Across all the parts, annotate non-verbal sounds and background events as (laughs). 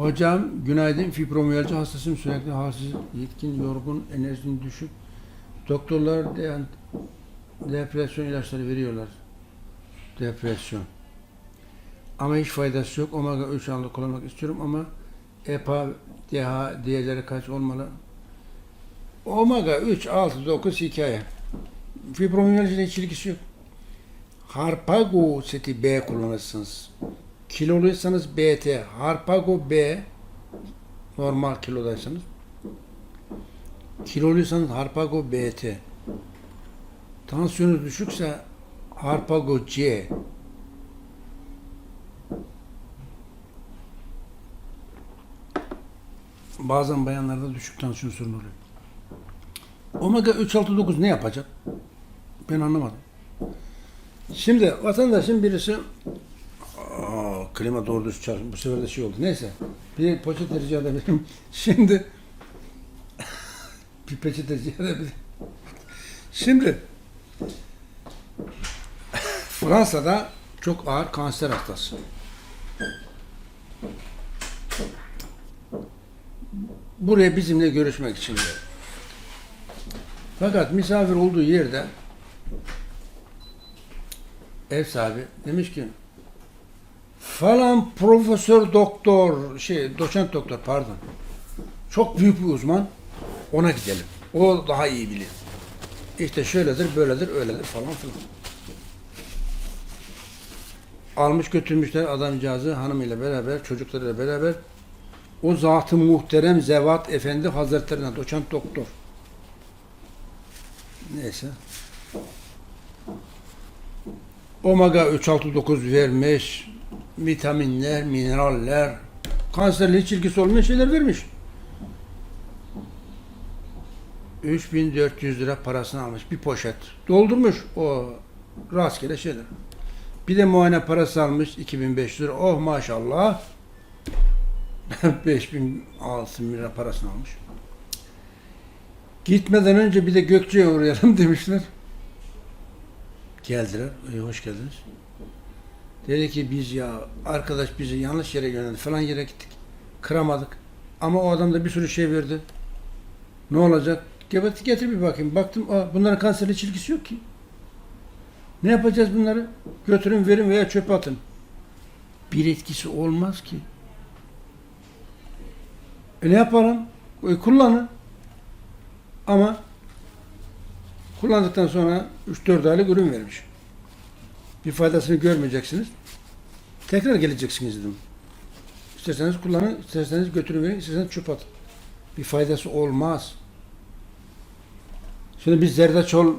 Hocam günaydın fibromiyalji hastasıyım sürekli halsiz, yetkin, yorgun, enerjinin düşük. Doktorlar de, depresyon ilaçları veriyorlar. Depresyon. Ama hiç faydası yok. Omega 3 anlı kullanmak istiyorum ama EPA, DH değerleri kaç olmalı? Omega 3, 6, 9 hikaye. Fibromiyalji ile hiç ilgisi yok. Harpago seti B kullanırsınız. Kiloluysanız BT, Harpago B normal kilodaysanız. Kiloluysanız Harpago BT. Tansiyonunuz düşükse Harpago C. Bazen bayanlarda düşük tansiyon sorunu oluyor. Omega 3 6 9 ne yapacak? Ben anlamadım. Şimdi vatandaşın birisi klima doğru düz çalışmıyor. Bu sefer de şey oldu. Neyse. Bir peçete rica edebilirim. (laughs) Şimdi bir peçete rica edebilirim. Şimdi Fransa'da çok ağır kanser hastası. Buraya bizimle görüşmek için geldi. Fakat misafir olduğu yerde ev sahibi demiş ki falan profesör doktor şey doçent doktor pardon çok büyük bir uzman ona gidelim. O daha iyi bilir. İşte şöyledir, böyledir, öyledir falan filan. Almış götürmüşler adamcağızı hanımıyla beraber, çocuklarıyla beraber o zatı muhterem Zevat Efendi Hazretlerine doçent doktor. Neyse. Omega 3 6 9 vermiş. Vitaminler, mineraller, kanserle hiç ilgisi olmayan şeyler vermiş. 3400 lira parasını almış bir poşet. Doldurmuş o rastgele şeyler. Bir de muayene parası almış 2500 lira. Oh maşallah. (laughs) 5000 6000 lira parasını almış. Gitmeden önce bir de Gökçe'ye uğrayalım (laughs) demişler. Geldiler. İyi, hoş geldiniz. Dedi ki biz ya arkadaş bizi yanlış yere gönderdi falan yere gittik. Kıramadık. Ama o adam da bir sürü şey verdi. Ne olacak? Getir, getir bir bakayım. Baktım aa, bunların kanserle hiç ilgisi yok ki. Ne yapacağız bunları? Götürün verin veya çöpe atın. Bir etkisi olmaz ki. E ne yapalım? E kullanın. Ama kullandıktan sonra 3-4 aylık ürün vermiş. Bir faydasını görmeyeceksiniz. Tekrar geleceksiniz dedim. İsterseniz kullanın, isterseniz götürün verin, isterseniz çöp atın. Bir faydası olmaz. Şimdi biz zerdeçal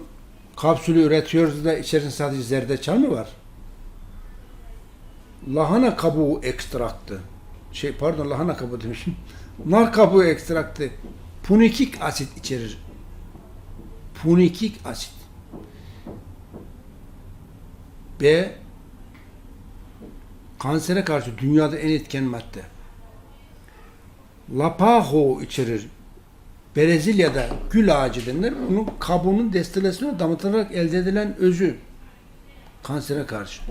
kapsülü üretiyoruz da içerisinde sadece zerdeçal mı var? Lahana kabuğu ekstraktı. Şey pardon lahana kabuğu demişim. (laughs) Nar kabuğu ekstraktı. Punikik asit içerir. Punikik asit. B kansere karşı dünyada en etken madde. Lapaho içerir. Brezilya'da gül ağacı denilir. Bunun kabuğunun destilasyonu damıtılarak elde edilen özü kansere karşı.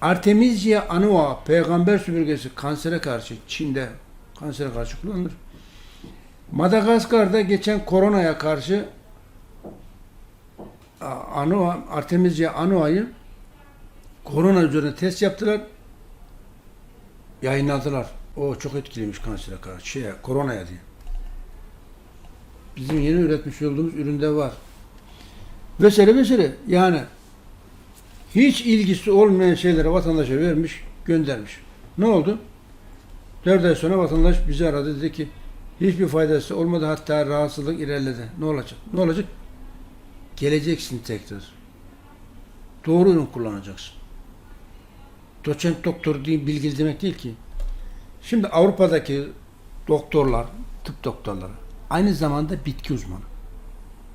Artemisia annua peygamber süpürgesi kansere karşı Çin'de kansere karşı kullanılır. Madagaskar'da geçen koronaya karşı Anoa, Artemisia annua'yı korona üzerine test yaptılar. Yayınladılar. O çok etkiliymiş kansere karşı. Şeye, koronaya diye. Bizim yeni üretmiş olduğumuz üründe var. Vesaire vesaire. Yani hiç ilgisi olmayan şeyleri vatandaşa vermiş, göndermiş. Ne oldu? Dört ay sonra vatandaş bizi aradı dedi ki hiçbir faydası olmadı hatta rahatsızlık ilerledi. Ne olacak? Ne olacak? Geleceksin tekrar. Doğru ürün kullanacaksın. Doçent doktor değil, bilgili demek değil ki. Şimdi Avrupa'daki doktorlar, tıp doktorları aynı zamanda bitki uzmanı.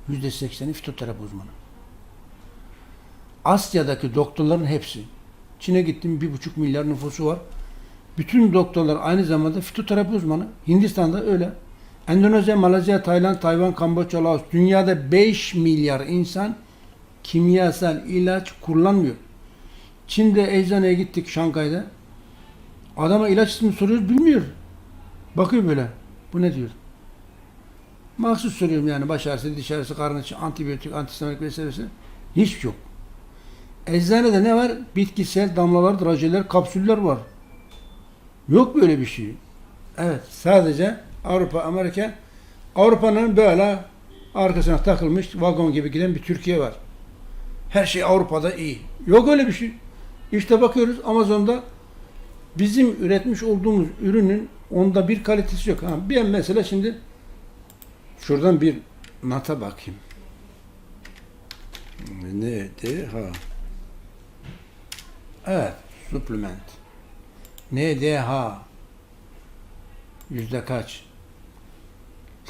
Yüzde sekseni fitoterapi uzmanı. Asya'daki doktorların hepsi. Çin'e gittim bir buçuk milyar nüfusu var. Bütün doktorlar aynı zamanda fitoterapi uzmanı. Hindistan'da öyle. Endonezya, Malezya, Tayland, Tayvan, Kamboçya, Laos. Dünyada 5 milyar insan kimyasal ilaç kullanmıyor. Çin'de eczaneye gittik Şangay'da. Adama ilaç ismini soruyoruz bilmiyor. Bakıyor böyle. Bu ne diyor? Mahsus soruyorum yani baş ağrısı, diş ağrısı, karın içi, antibiyotik, antisemitik vesaire vesaire. Hiçbir şey yok. Eczanede ne var? Bitkisel damlalar, drajeler, kapsüller var. Yok böyle bir şey. Evet, sadece Avrupa, Amerika, Avrupa'nın böyle arkasına takılmış vagon gibi giden bir Türkiye var. Her şey Avrupa'da iyi. Yok öyle bir şey. İşte bakıyoruz Amazon'da bizim üretmiş olduğumuz ürünün onda bir kalitesi yok. Ha, bir mesela şimdi şuradan bir nata bakayım. Neydi? Ha. Evet, supplement. NDH. Yüzde kaç?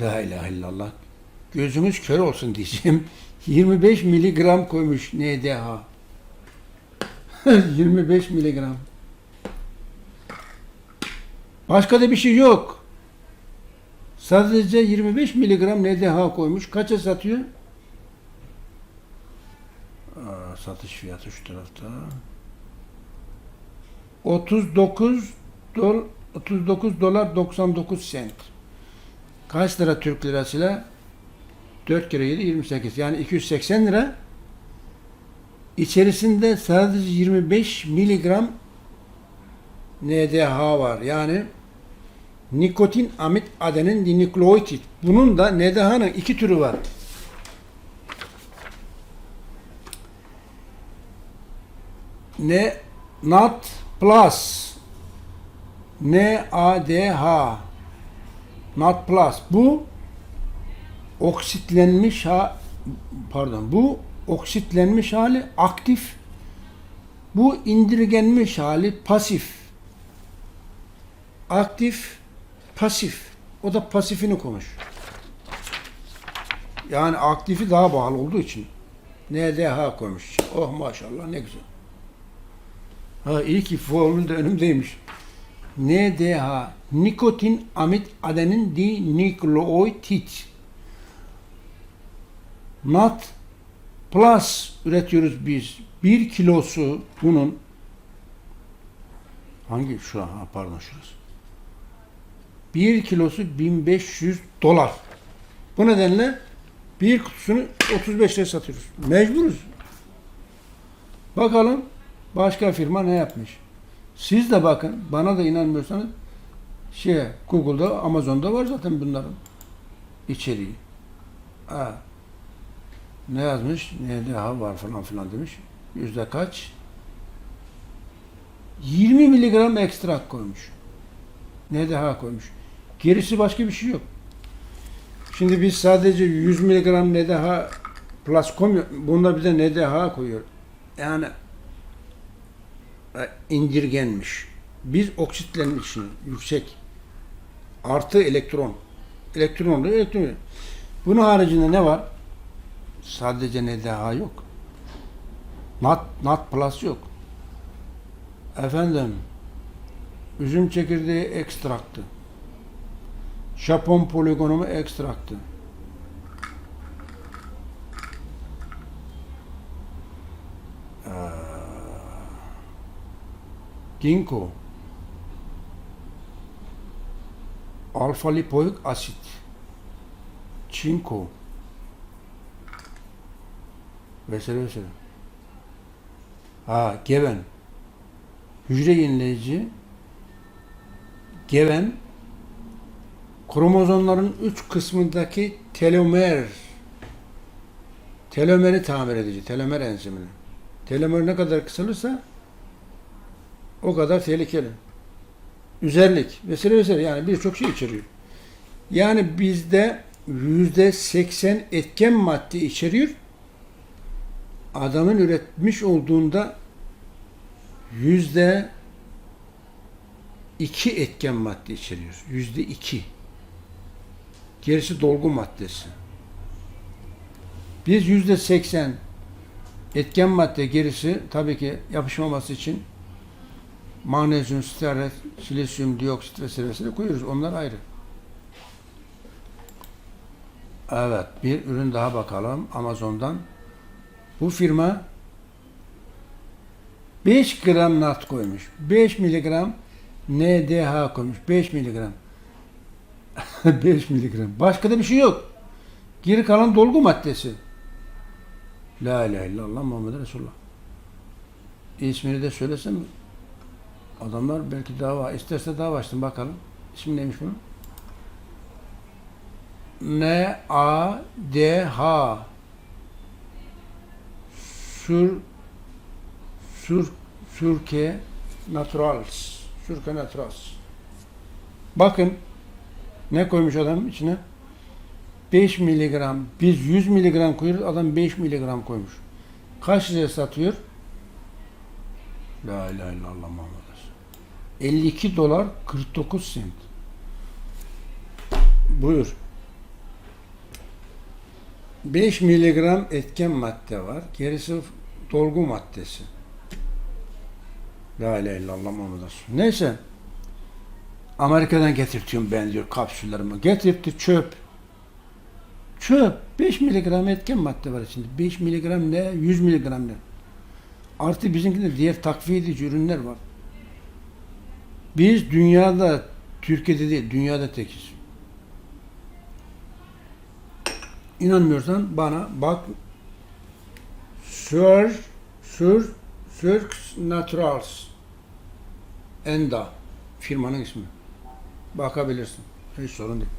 La ilahe illallah. Gözümüz kör olsun diyeceğim. (laughs) 25 miligram koymuş NDH. (laughs) 25 miligram. Başka da bir şey yok. Sadece 25 miligram NDH koymuş. Kaça satıyor? Aa, satış fiyatı şu tarafta. 39 dol 39 dolar 99 sent. Kaç lira Türk lirasıyla? 4 kere 7 28. Yani 280 lira. İçerisinde sadece 25 miligram NDH var. Yani nikotin amid adenin dinükleotit. Bunun da NDH'nın iki türü var. Ne NAD plus NADH NAD plus bu oksitlenmiş ha pardon bu oksitlenmiş hali aktif. Bu indirgenmiş hali pasif. Aktif pasif. O da pasifini konuş yani aktifi daha bağlı olduğu için NDH koymuş oh maşallah ne güzel. Ha iyi ki formül de önümdeymiş. NDH nikotin amid adenin dinükleotit NAT Plus üretiyoruz biz. Bir kilosu bunun hangi şu an pardon şurası. Bir kilosu 1500 dolar. Bu nedenle bir kutusunu 35 liraya satıyoruz. Mecburuz. Bakalım başka firma ne yapmış. Siz de bakın. Bana da inanmıyorsanız şey Google'da, Amazon'da var zaten bunların içeriği. Ha. Ne yazmış? Ne daha var falan filan demiş. Yüzde kaç? 20 miligram ekstrak koymuş. Ne daha koymuş. Gerisi başka bir şey yok. Şimdi biz sadece 100 miligram ne daha plus koymuyor. Bunda bize ne daha koyuyor. Yani e, indirgenmiş. Biz oksitlenmişini yüksek artı elektron. Elektron da elektron. Bunun haricinde ne var? Sadece NDH yok. NAT, NAT plus yok. Efendim, üzüm çekirdeği ekstraktı. Japon poligonumu ekstraktı. Ee, Ginkgo. Alfa lipoik asit. Çinko. Vesaire vesaire. Ha, Geven. Hücre yenileyici. Geven kromozomların üç kısmındaki telomer telomeri tamir edici, telomer enzimini. Telomer ne kadar kısalırsa o kadar tehlikeli. Üzerlik vesaire vesaire yani birçok şey içeriyor. Yani bizde yüzde seksen etken madde içeriyor. Adamın üretmiş olduğunda yüzde iki etken madde içeriyor. Yüzde iki. Gerisi dolgu maddesi. Biz yüzde seksen etken madde gerisi tabii ki yapışmaması için magnezyum, stearet, silisyum, dioksit vesaire koyuyoruz. Onlar ayrı. Evet, bir ürün daha bakalım Amazon'dan. Bu firma 5 gram nat koymuş. 5 miligram NDH koymuş. 5 miligram. (laughs) 5 miligram. Başka da bir şey yok. Geri kalan dolgu maddesi. La ilahe illallah Muhammed Resulullah. İsmini de söylesem adamlar belki dava isterse dava açsın bakalım. İsmi neymiş bunun? N A D H Sur Sur Surke Naturals Surke Naturals Bakın ne koymuş adam içine? 5 miligram. Biz 100 miligram koyuyoruz. Adam 5 miligram koymuş. Kaç liraya satıyor? La ilahe illallah Muhammed Resul. 52 dolar 49 sent. Buyur. 5 miligram etken madde var. Gerisi dolgu maddesi. La ilahe illallah Muhammed Resul. Neyse. Amerika'dan getirtiyorum ben diyor kapsüllerimi. Getirtti çöp. Çöp. 5 miligram etken madde var içinde. 5 miligram ne? 100 miligram ne? Artı bizimkinde diğer takviye edici ürünler var. Biz dünyada, Türkiye'de değil, dünyada tekiz. İnanmıyorsan bana bak. Sur, Sur, Surx Naturals. Enda. Firmanın ismi. Bakabilirsin. Hiç sorun değil.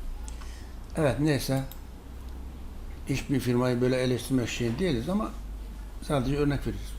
Evet neyse. Hiçbir firmayı böyle eleştirmek şey değiliz ama sadece örnek veririz.